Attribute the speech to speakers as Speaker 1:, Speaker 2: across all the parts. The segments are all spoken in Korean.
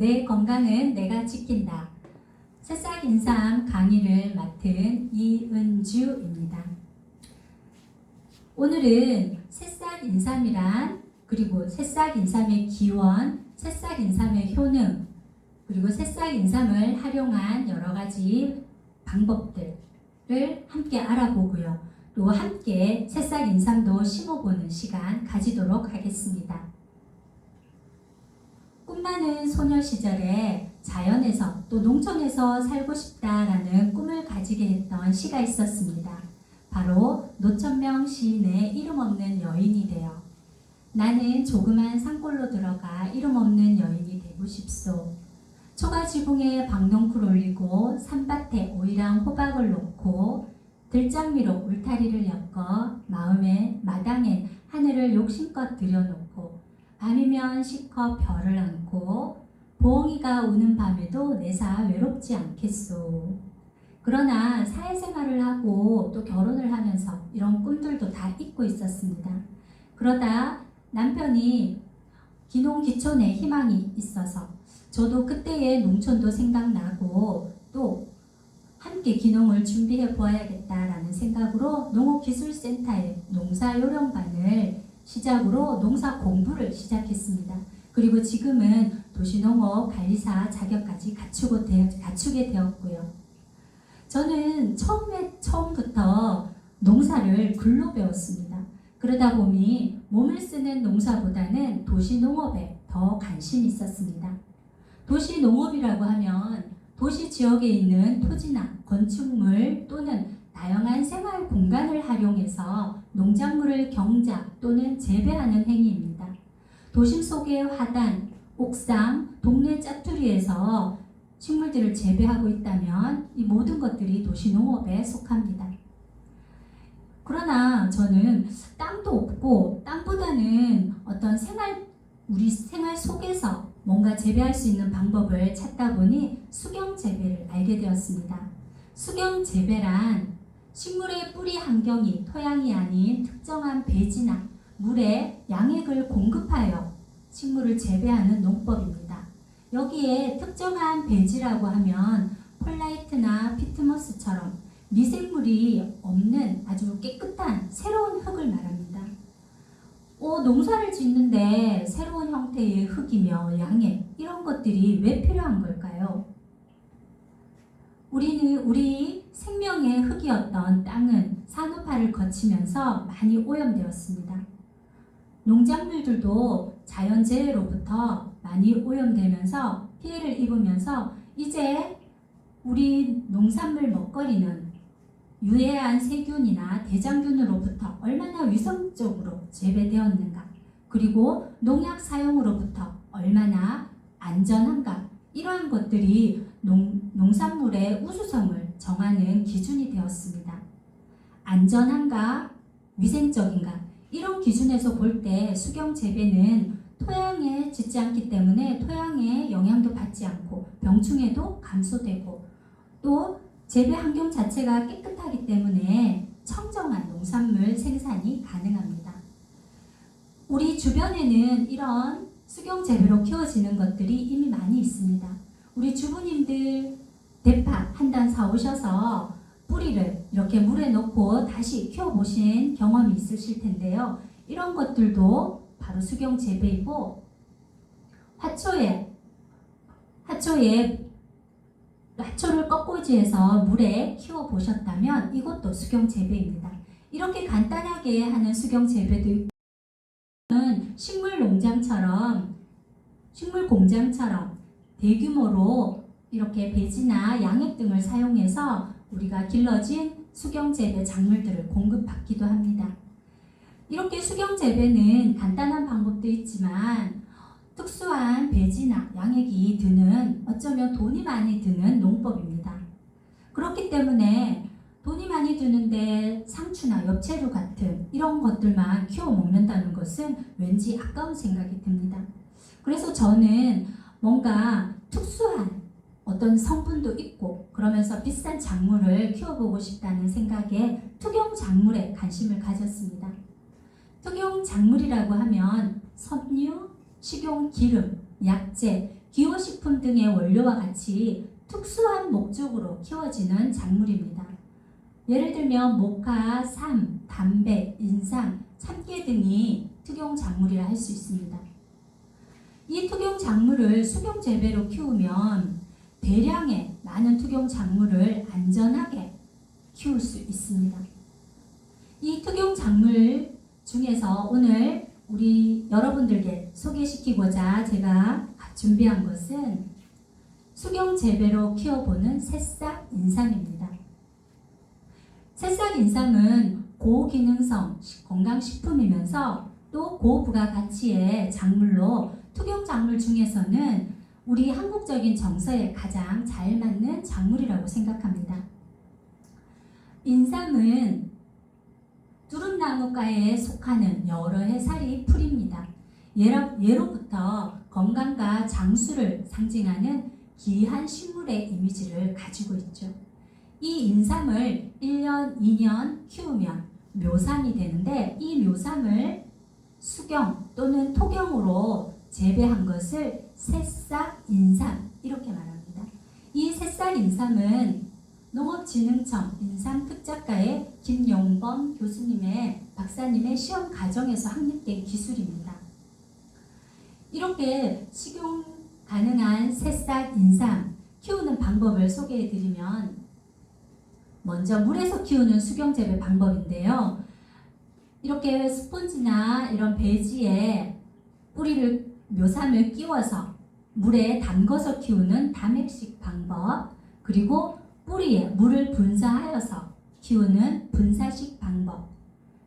Speaker 1: 내 건강은 내가 지킨다. 새싹 인삼 강의를 맡은 이은주입니다. 오늘은 새싹 인삼이란 그리고 새싹 인삼의 기원, 새싹 인삼의 효능, 그리고 새싹 인삼을 활용한 여러 가지 방법들을 함께 알아보고요. 또 함께 새싹 인삼도 심어보는 시간 가지도록 하겠습니다. 꿈 많은 소녀 시절에 자연에서 또 농촌에서 살고 싶다라는 꿈을 가지게 했던 시가 있었습니다. 바로 노천명 시인의 이름 없는 여인이 되어 나는 조그만 산골로 들어가 이름 없는 여인이 되고 싶소. 초가 지붕에 방농쿨 올리고 산밭에 오이랑 호박을 놓고 들장미로 울타리를 엮어 마음에 마당에 하늘을 욕심껏 들여놓고 밤이면 실컷 별을 안고 보엉이가 우는 밤에도 내사 외롭지 않겠소. 그러나 사회생활을 하고 또 결혼을 하면서 이런 꿈들도 다 잊고 있었습니다. 그러다 남편이 기농기촌에 희망이 있어서 저도 그때의 농촌도 생각나고 또 함께 기농을 준비해 보아야겠다라는 생각으로 농업기술센터의 농사요령반을 시작으로 농사 공부를 시작했습니다. 그리고 지금은 도시농업 관리사 자격까지 갖추고 되, 갖추게 되었고요. 저는 처음에 처음부터 농사를 글로 배웠습니다. 그러다 보니 몸을 쓰는 농사보다는 도시농업에 더 관심이 있었습니다. 도시농업이라고 하면 도시 지역에 있는 토지나 건축물 또는 다양한 생활 공간을 활용해서 농작물을 경작 또는 재배하는 행위입니다. 도심 속의 화단, 옥상, 동네 짜투리에서 식물들을 재배하고 있다면 이 모든 것들이 도시농업에 속합니다. 그러나 저는 땅도 없고 땅보다는 어떤 생활 우리 생활 속에서 뭔가 재배할 수 있는 방법을 찾다 보니 수경 재배를 알게 되었습니다. 수경 재배란 식물의 뿌리 환경이 토양이 아닌 특정한 배지나 물에 양액을 공급하여 식물을 재배하는 농법입니다. 여기에 특정한 배지라고 하면 폴라이트나 피트머스처럼 미생물이 없는 아주 깨끗한 새로운 흙을 말합니다. 어, 농사를 짓는데 새로운 형태의 흙이며 양액 이런 것들이 왜 필요한 걸까요? 우리는 우리 생명의 흙이었던 땅은 산업화를 거치면서 많이 오염되었습니다. 농작물들도 자연재해로부터 많이 오염되면서 피해를 입으면서 이제 우리 농산물 먹거리는 유해한 세균이나 대장균으로부터 얼마나 위생적으로 재배되었는가, 그리고 농약 사용으로부터 얼마나 안전한가, 이러한 것들이 농, 농산물의 우수성을 정하는 기준이 되었습니다. 안전한가, 위생적인가, 이런 기준에서 볼 때 수경 재배는 토양에 짓지 않기 때문에 토양에 영향도 받지 않고 병충해도 감소되고 또 재배 환경 자체가 깨끗하기 때문에 청정한 농산물 생산이 가능합니다. 우리 주변에는 이런 수경 재배로 키워지는 것들이 이미 많이 있습니다. 우리 주부님들 대파 한 단 사오셔서 뿌리를 이렇게 물에 넣고 다시 키워보신 경험이 있으실 텐데요. 이런 것들도 바로 수경 재배이고 화초에 화초에 화초를 꺾꽂이해서 물에 키워 보셨다면 이것도 수경 재배입니다. 이렇게 간단하게 하는 수경 재배도 있고 식물 농장처럼 식물 공장처럼 대규모로 이렇게 배지나 양액 등을 사용해서 우리가 길러진 수경 재배 작물들을 공급받기도 합니다. 이렇게 수경 재배는 간단한 방법도 있지만 특수한 배지나 양액이 드는 어쩌면 돈이 많이 드는 농법입니다. 그렇기 때문에 돈이 많이 드는데 상추나 엽채류 같은 이런 것들만 키워 먹는다는 것은 왠지 아까운 생각이 듭니다. 그래서 저는 뭔가 특수한 어떤 성분도 있고 그러면서 비싼 작물을 키워보고 싶다는 생각에 투경 작물에 관심을 가졌습니다. 투경 작물이라고 하면 섬유, 식용 기름, 약재 기호식품 등의 원료와 같이 특수한 목적으로 키워지는 작물입니다. 예를 들면 모카, 삶, 담배, 인삼, 참깨 등이 특용 작물이라 할 수 있습니다. 이 특용 작물을 수경 재배로 키우면 대량의 많은 특용 작물을 안전하게 키울 수 있습니다. 이 특용 작물 중에서 오늘 우리 여러분들께 소개시키고자 제가 준비한 것은 수경 재배로 키워보는 새싹 인삼입니다. 새싹 인삼은 고기능성 건강식품이면서 또 고부가가치의 작물로 특용 작물 중에서는 우리 한국적인 정서에 가장 잘 맞는 작물이라고 생각합니다. 인삼은 두릅나무과에 속하는 여러 해살이 풀입니다. 예로, 예로부터 건강과 장수를 상징하는 귀한 식물의 이미지를 가지고 있죠. 이 인삼을 1년, 2년 키우면 묘삼이 되는데 이 묘삼을 수경 또는 토경으로 재배한 것을 새싹 인삼 이렇게 말합니다. 이 새싹 인삼은 농업진흥청 인삼특작가의 김용범 교수님의 박사님의 시험 과정에서 확립된 기술입니다. 이렇게 식용 가능한 새싹 인삼 키우는 방법을 소개해 드리면 먼저 물에서 키우는 수경 재배 방법인데요. 이렇게 스폰지나 이런 배지에 뿌리를 묘삼을 끼워서 물에 담궈서 키우는 담액식 방법 그리고 뿌리에 물을 분사하여서 키우는 분사식 방법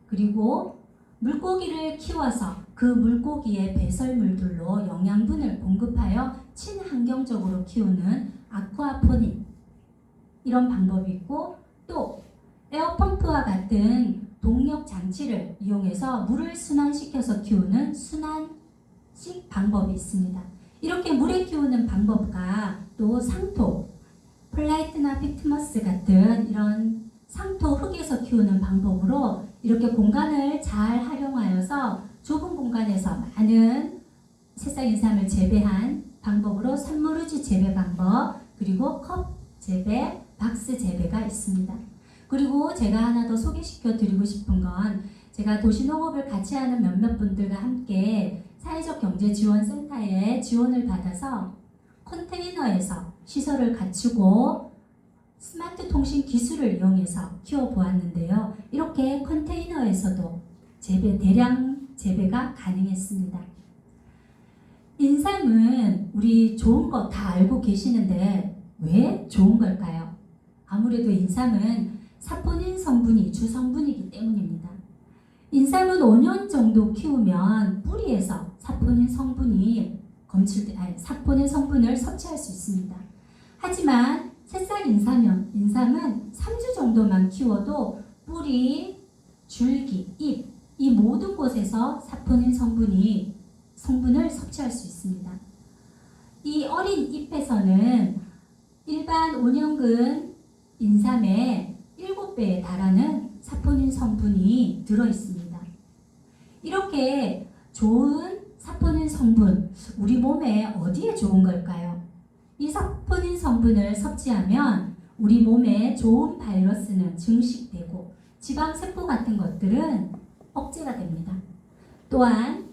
Speaker 1: 그리고 물고기를 키워서 그 물고기의 배설물들로 영양분을 공급하여 친환경적으로 키우는 아쿠아포닉 이런 방법이 있고 또 에어펌프와 같은 동력 장치를 이용해서 물을 순환시켜서 키우는 순환식 방법이 있습니다. 이렇게 물에 키우는 방법과 또 상토, 플라이트나 피트머스 같은 이런 상토 흙에서 키우는 방법으로 이렇게 공간을 잘 활용하여서 좁은 공간에서 많은 새싹 인삼을 재배한 방법으로 산모르지 재배 방법 그리고 컵 재배, 박스 재배가 있습니다. 그리고 제가 하나 더 소개시켜 드리고 싶은 건 제가 도시농업을 같이 하는 몇몇 분들과 함께 사회적 경제 지원 센터에 지원을 받아서 컨테이너에서 시설을 갖추고 스마트 통신 기술을 이용해서 키워 보았는데요. 이렇게 컨테이너에서도 재배 대량 재배가 가능했습니다. 인삼은 우리 좋은 거 다 알고 계시는데 왜 좋은 걸까요? 아무래도 인삼은 사포닌 성분이 주 성분이기 때문입니다. 인삼은 5년 정도 키우면 뿌리에서 사포닌 성분이 검출, 아니, 사포닌 성분을 섭취할 수 있습니다. 하지만 새싹 인삼은, 인삼은 3주 정도만 키워도 뿌리, 줄기, 잎, 이 모든 곳에서 사포닌 성분이 성분을 섭취할 수 있습니다. 이 어린 잎에서는 일반 온연근 인삼의 7배에 달하는 사포닌 성분이 들어 있습니다. 이렇게 좋은 사포닌 성분, 우리 몸에 어디에 좋은 걸까요? 이 사포닌 성분을 섭취하면 우리 몸에 좋은 바이러스는 증식되고 지방세포 같은 것들은 억제가 됩니다. 또한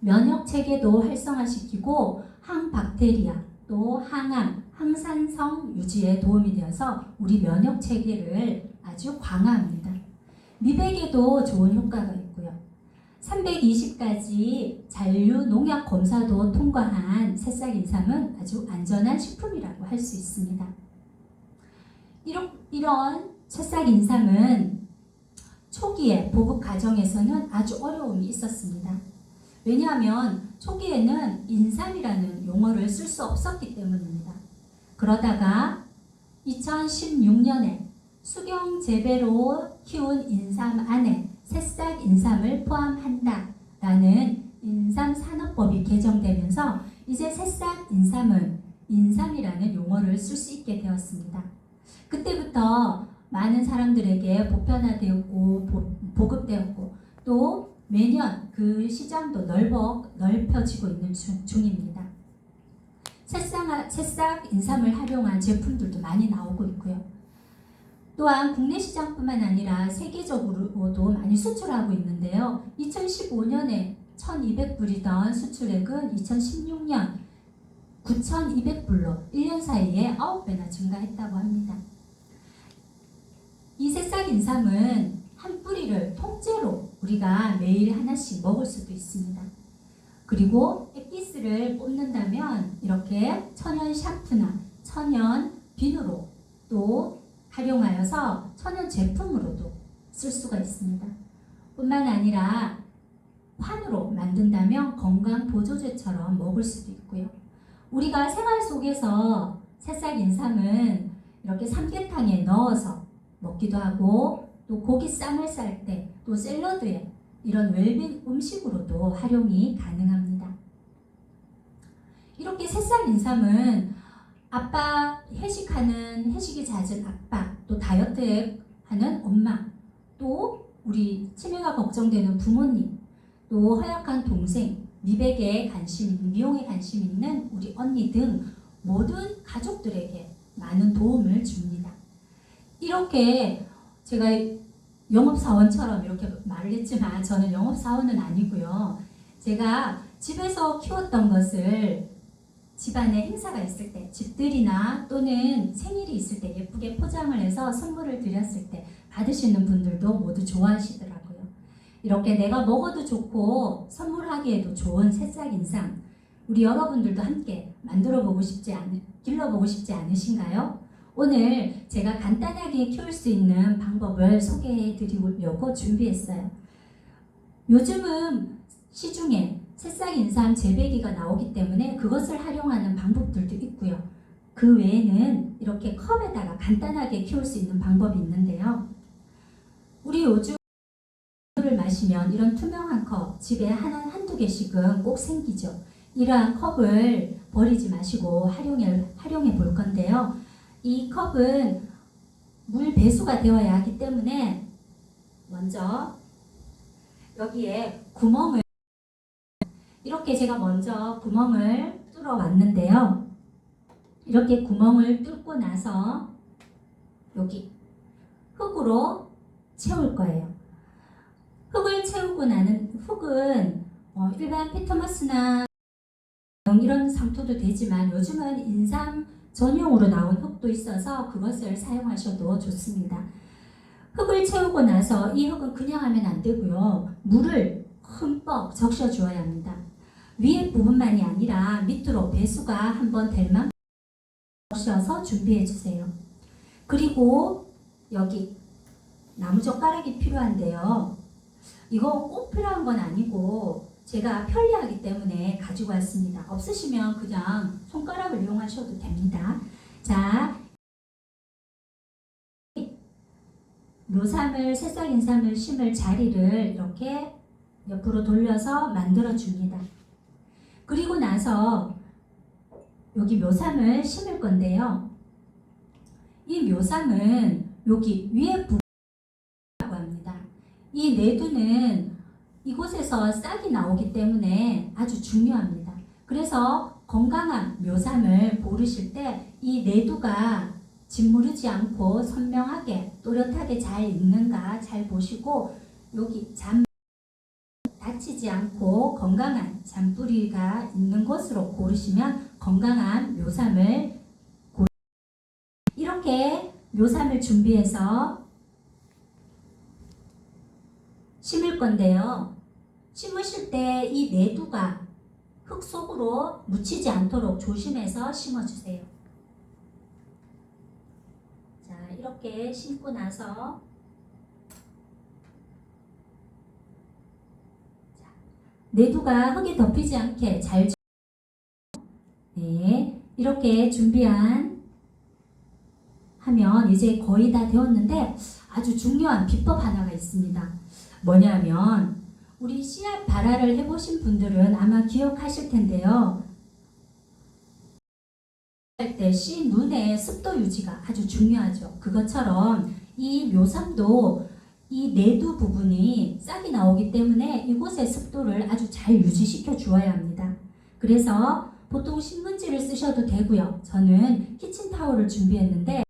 Speaker 1: 면역 체계도 활성화시키고 항박테리아 또 항암, 항산성 유지에 도움이 되어서 우리 면역 체계를 아주 강화합니다. 미백에도 좋은 효과가 있고요. 320가지 잔류 농약 검사도 통과한 새싹 인삼은 아주 안전한 식품이라고 할 수 있습니다. 이런, 이런 새싹 인삼은 초기에 보급 과정에서는 아주 어려움이 있었습니다. 왜냐하면 초기에는 인삼이라는 용어를 쓸 수 없었기 때문입니다. 그러다가 2016년에 수경 재배로 키운 인삼 안에 새싹 인삼을 포함한다라는 인삼 산업법이 개정되면서 이제 새싹 인삼은 인삼이라는 용어를 쓸 수 있게 되었습니다. 그때부터 많은 사람들에게 보편화되었고 보 급되었고 또 매년 그 시장도 넓어 넓혀지고 있는 중, 중입니다. 새싹, 새싹 인삼을 활용한 제품들도 많이 나오고 있고요. 또한 국내 시장뿐만 아니라 세계적으로도 많이 수출하고 있는데요. 2015년에 1,200불이던 수출액은 2016년 9,200불로 1년 사이에 9배나 증가했다고 합니다. 이 새싹 인삼은 한 뿌리를 통째로 우리가 매일 하나씩 먹을 수도 있습니다. 그리고 액기스를 뽑는다면 이렇게 천연 샴푸나 천연 비누로 또 활용하여서 천연 제품으로도 쓸 수가 있습니다. 뿐만 아니라 환으로 만든다면 건강 보조제처럼 먹을 수도 있고요. 우리가 생활 속에서 새싹 인삼은 이렇게 삼계탕에 넣어서 먹기도 하고 또 고기 쌈을 쌀 때 또 샐러드에 이런 웰빙 음식으로도 활용이 가능합니다. 이렇게 새싹 인삼은 아빠 회식하는 회식이 잦은 아빠 또 다이어트 하는 엄마 또 우리 치매가 걱정되는 부모님 또 허약한 동생 미백에 관심 미용에 관심 있는 우리 언니 등 모든 가족들에게 많은 도움을 줍니다. 이렇게 제가 영업사원처럼 이렇게 말을 했지만 저는 영업사원은 아니고요. 제가 집에서 키웠던 것을 집안에 행사가 있을 때, 집들이나 또는 생일이 있을 때 예쁘게 포장을 해서 선물을 드렸을 때 받으시는 분들도 모두 좋아하시더라고요. 이렇게 내가 먹어도 좋고 선물하기에도 좋은 새싹 인삼 우리 여러분들도 함께 만들어 보고 싶지 않, 길러 보고 싶지 않으신가요? 오늘 제가 간단하게 키울 수 있는 방법을 소개해 드리려고 준비했어요. 요즘은 시중에 새싹 인삼 재배기가 나오기 때문에 그것을 활용하는 방법들도 있고요. 그 외에는 이렇게 컵에다가 간단하게 키울 수 있는 방법이 있는데요. 우리 요즘 물을 마시면 이런 투명한 컵 집에 하나 한두 개씩은 꼭 생기죠. 이러한 컵을 버리지 마시고 활용해 활용해 볼 건데요. 이 컵은 물 배수가 되어야 하기 때문에 먼저 여기에 구멍을 이렇게 제가 먼저 구멍을 뚫어 왔는데요. 이렇게 구멍을 뚫고 나서 여기 흙으로 채울 거예요. 흙을 채우고 나는 흙은 어, 일반 피터머스나 이런 상토도 되지만 요즘은 인삼 전용으로 나온 흙도 있어서 그것을 사용하셔도 좋습니다. 흙을 채우고 나서 이 흙은 그냥 하면 안 되고요. 물을 흠뻑 적셔 주어야 합니다. 위에 부분만이 아니라 밑으로 배수가 한번 될 만큼 적셔서 준비해 주세요. 그리고 여기 나무젓가락이 필요한데요. 이거 꼭 필요한 건 아니고 제가 편리하기 때문에 가지고 왔습니다. 없으시면 그냥 손가락을 이용하셔도 됩니다. 자, 묘삼을 새싹 인삼을 심을 자리를 이렇게 옆으로 돌려서 만들어 줍니다. 그리고 나서 여기 묘삼을 심을 건데요. 이 묘삼은 여기 위에 부분이라고 합니다. 이 내두는 이곳에서 싹이 나오기 때문에 아주 중요합니다. 그래서 건강한 묘삼을 고르실 때 이 내두가 짓무르지 않고 선명하게 또렷하게 잘 있는가 잘 보시고 여기 잠 다치지 않고 건강한 잔뿌리가 있는 곳으로 고르시면 건강한 묘삼을 고르 이렇게 묘삼을 준비해서 심을 건데요. 심으실 때 이 내두가 흙 속으로 묻히지 않도록 조심해서 심어주세요. 자, 이렇게 심고 나서 내두가 흙이 덮이지 않게 잘 주- 네, 이렇게 준비한 하면 이제 거의 다 되었는데 아주 중요한 비법 하나가 있습니다. 뭐냐면 우리 씨앗 발화를 해보신 분들은 아마 기억하실 텐데요. 할 때 씨 눈의 습도 유지가 아주 중요하죠. 그것처럼 이 묘삼도 이 내두 부분이 싹이 나오기 때문에 이곳의 습도를 아주 잘 유지시켜 주어야 합니다. 그래서 보통 신문지를 쓰셔도 되고요. 저는 키친타올을 준비했는데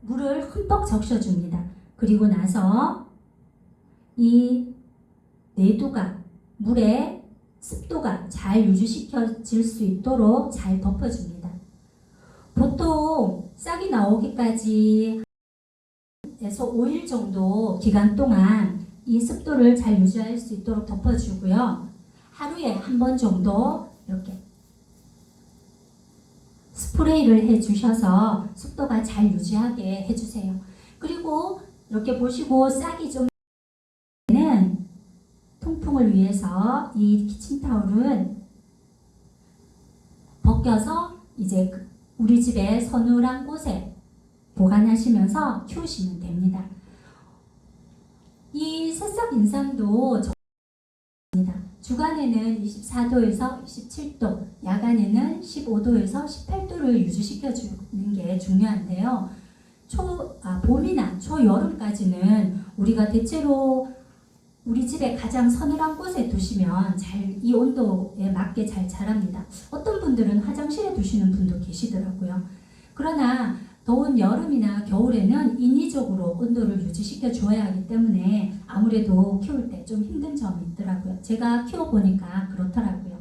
Speaker 1: 물을 흠뻑 적셔줍니다. 그리고 나서 이 내두가 물에 습도가 잘 유지시켜질 수 있도록 잘 덮어줍니다. 보통 싹이 나오기까지 에서 5일 정도 기간 동안 이 습도를 잘 유지할 수 있도록 덮어주고요. 하루에 한 번 정도 이렇게 스프레이를 해주셔서 습도가 잘 유지하게 해주세요. 그리고 이렇게 보시고 싹이 좀 는 통풍을 위해서 이 키친타올은 벗겨서 이제 그 우리 집의 서늘한 곳에 보관하시면서 키우시면 됩니다. 이 새싹 인삼도. 주간에는 24도에서 27도, 야간에는 15도에서 18도를 유지시켜 주는 게 중요한데요. 초, 아, 봄이나 초여름까지는 우리가 대체로 우리 집에 가장 서늘한 곳에 두시면 잘 이 온도에 맞게 잘 자랍니다. 어떤 분들은 화장실에 두시는 분도 계시더라고요. 그러나 더운 여름이나 겨울에는 인위적으로 온도를 유지시켜 줘야 하기 때문에 아무래도 키울 때 좀 힘든 점이 있더라고요. 제가 키워보니까 그렇더라고요.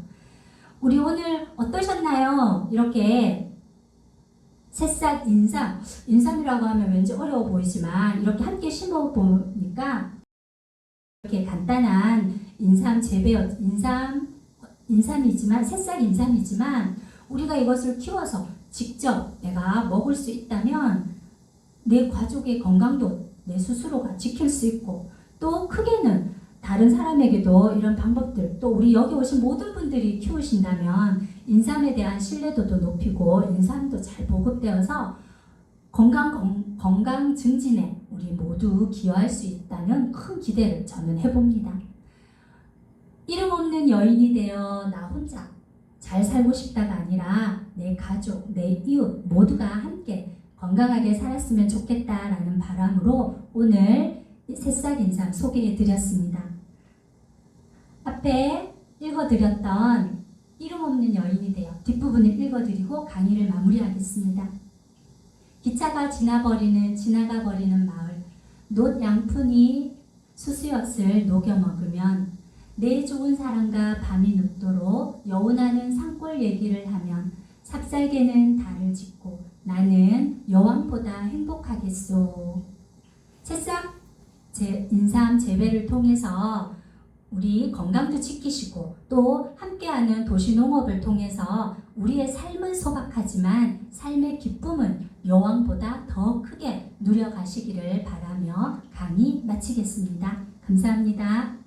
Speaker 1: 우리 오늘 어떠셨나요? 이렇게 새싹 인삼, 인삼이라고 하면 왠지 어려워 보이지만 이렇게 함께 심어 보니까 이렇게 간단한 인삼 재배, 인삼, 인삼이지만 새싹 인삼이지만 우리가 이것을 키워서 직접 내가 먹을 수 있다면 내 가족의 건강도 내 스스로가 지킬 수 있고 또 크게는 다른 사람에게도 이런 방법들 또 우리 여기 오신 모든 분들이 키우신다면 인삼에 대한 신뢰도도 높이고 인삼도 잘 보급되어서 건강 건, 건강 증진에 우리 모두 기여할 수 있다는 큰 기대를 저는 해봅니다. 이름 없는 여인이 되어 나 혼자 잘 살고 싶다가 아니라 내 가족, 내 이웃 모두가 함께 건강하게 살았으면 좋겠다라는 바람으로 오늘 새싹 인삼 소개해 드렸습니다. 앞에 읽어드렸던 이름 없는 여인이 되어 뒷부분을 읽어드리고 강의를 마무리하겠습니다. 기차가 지나버리는 지나가 버리는 마을 놋 양푼이 수수엿을 녹여 먹으면 내 좋은 사랑과 밤이 눕도록 여운하는 산골 얘기를 하면 삽살개는 달을 짓고 나는 여왕보다 행복하겠소. 새싹 제, 인삼 재배를 통해서 우리 건강도 지키시고 또 함께하는 도시농업을 통해서 우리의 삶은 소박하지만 삶의 기쁨은 여왕보다 더 크게 누려가시기를 바라며 강의 마치겠습니다. 감사합니다.